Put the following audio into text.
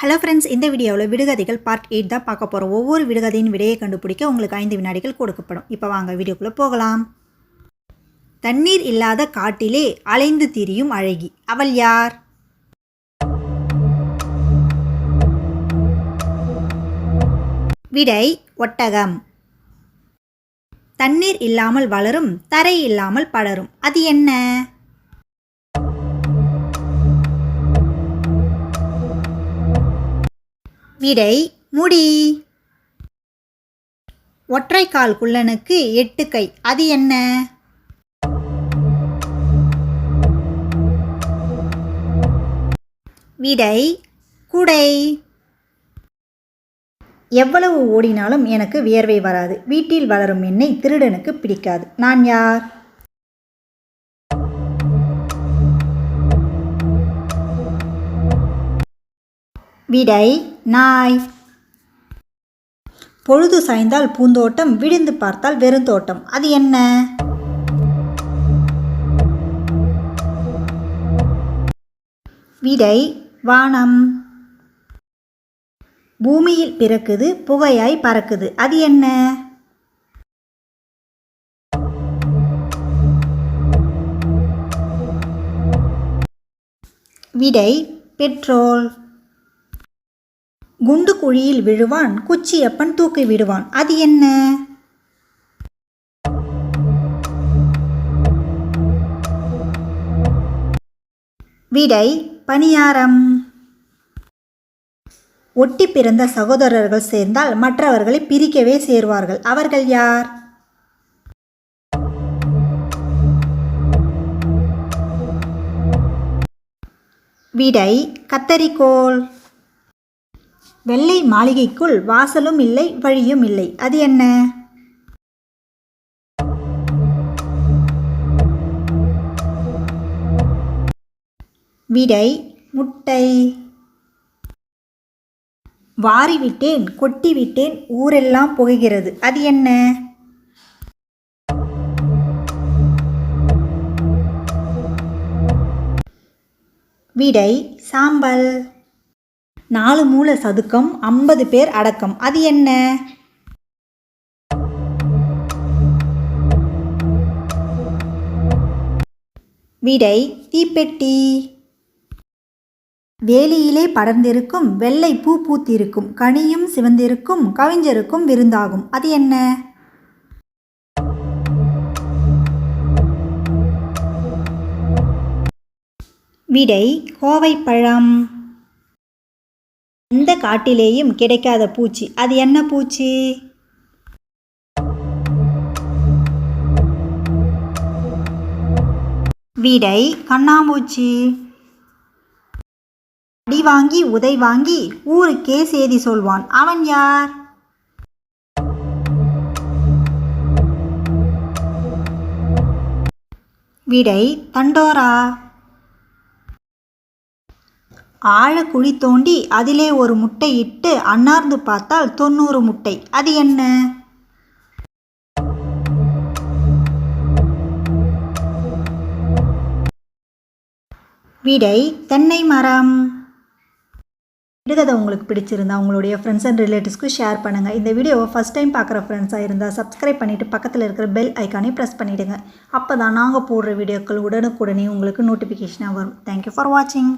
Hello friends இந்த வீடியோவில் விடுகதைகள் part eight தான் பார்க்க போகிறோம் ஒவ்வொரு விடுகதையின் விடையை கண்டுபிடிக்க உங்களுக்கு ஐந்து வினாடிகள் கொடுக்கப்படும். இப்போ வாங்க வீடியோக்குள்ளே போகலாம். தண்ணீர் இல்லாத காட்டிலே அலைந்து திரியும் அழகி. அவள் யார்? விடை ஒட்டகம். தண்ணீர் இல்லாமல் வளரும் தரை இல்லாமல் படரும். அது என்ன? விடை முடி. ஒற்றைக்கால் குள்ளனுக்கு எட்டு கை. அது என்ன? விடை குடை. எவ்வளவு ஓடினாலும் எனக்கு வியர்வை வராது. வீட்டில் வளரும் என்னை திருடனுக்கு பிடிக்காது. நான் யார்? விடை நாய். பொழுது சாய்ந்தால் பூந்தோட்டம் விடிந்து பார்த்தால் வெறுந்தோட்டம். அது என்ன? விடை வானம். பூமியில் பிறக்குது புகையாய் பறக்குது. அது என்ன? விடை பெட்ரோல். குண்டு குழியில் விழுவான் குச்சியப்பன் தூக்கி விடுவான். அது என்ன? விடை பணியாரம். ஒட்டி பிறந்த சகோதரர்கள் சேர்ந்தால் மற்றவர்களை பிரிக்கவே சேர்வார்கள். அவர்கள் யார்? விடை கத்தரிக்கோள் வெள்ளை மாளிகைக்குள் வாசலும் இல்லை வழியும் இல்லை. அது என்ன? விடை முட்டை. வாரிவிட்டேன் கொட்டிவிட்டேன் ஊரெல்லாம் புகைகிறது. அது என்ன? விடை சாம்பல். நாலு மூளை சதுக்கம் ஐம்பது பேர் அடக்கம். அது என்ன? விடை தீப்பெட்டி. வேலியிலே படர்ந்திருக்கும் வெள்ளை பூ பூத்திருக்கும் கனியும் சிவந்திருக்கும் கவிஞருக்கும் விருந்தாகும். அது என்ன? விடை கோவைப்பழம். எந்த காட்டிலேயும் கிடைக்காத பூச்சி. அது என்ன பூச்சி? விடை கண்ணாமூச்சி. அடி வாங்கி உதை வாங்கி ஊருக்கே சேதி சொல்வான். அவன் யார்? விடை தண்டோரா. ஆழ குழி தோண்டி அதிலே ஒரு முட்டை இட்டு அன்னார்ந்து பார்த்தால் தொண்ணூறு முட்டை. அது என்ன? விடை தென்னை மரம். விடுகதை உங்களுக்கு பிடிச்சிருந்தா உங்களுடைய ஃப்ரெண்ட்ஸ் அண்ட் ரிலேட்டிவ்ஸ்க்கு ஷேர் பண்ணுங்கள் இந்த வீடியோவை ஃபஸ்ட் டைம் பார்க்குற ஃப்ரெண்ட்ஸாக இருந்தால் சப்ஸ்கிரைப் பண்ணிவிட்டு பக்கத்தில் இருக்கிற பெல் ஐக்கானே ப்ரெஸ் பண்ணிவிடுங்க அப்போ தான் நாங்கள் போடுற வீடியோக்கள் உடனுக்குடனே உங்களுக்கு நோட்டிஃபிகேஷனாக வரும். தேங்க்யூ ஃபார் வாட்சிங்